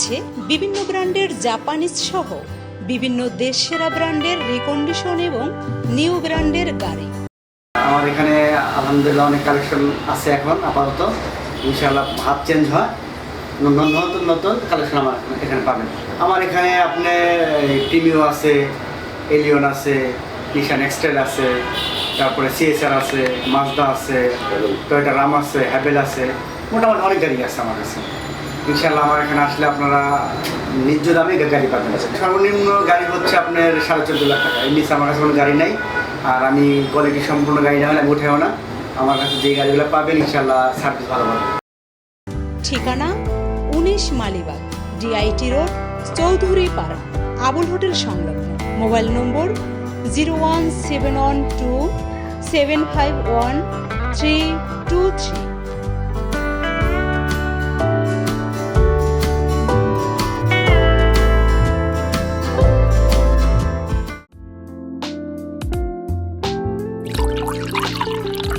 রয়েছে বিভিন্ন ব্র্যান্ডের জাপানিজ সহ বিভিন্ন দেশ সেরা ব্র্যান্ডের রিকন্ডিশন এবং নিউ ব্র্যান্ডের গাড়ি। আমার এখানে আলহামদুলিল্লাহ অনেক কালেকশন আছে এখন, আপাতত। ইনশাআল্লাহ ভাব চেঞ্জ হয়। নতুন নতুন কালেকশন আমার এখানে পাবেন। আমার এখানে আপনি টিমিও আছে এলিয়ন আছে নিশান এক্সটেল আছে, তারপরে সিএসআর আছে মাজদা আছে টয়োটা রাম আছে হ্যাভেল আছে, মোটামুটি অনেক গাড়ি আছে আমার কাছে। ইনশাল্লাহ আমার এখানে আসলে আপনারা নিজ দামে গাড়ি পাবেন। সর্বনিম্ন গাড়ি হচ্ছে আপনার সাড়ে চোদ্দ লাখ টাকা। এর নিচে আমার কাছে কোনো গাড়ি নাই। আর আমি কোয়ালিটি সম্পূর্ণ গাড়ি না হলে উঠেও না। আমার কাছে যে গাড়িগুলো পাবেন ইনশাল্লাহ সার্ভিস ভালো পাবেন ঠিকানা উনিশ Malibagh DIT road Chowdhury Para, Abul hotel সংলগ্ন। Mobile number zero one seven one two seven five one three two three. ピッ!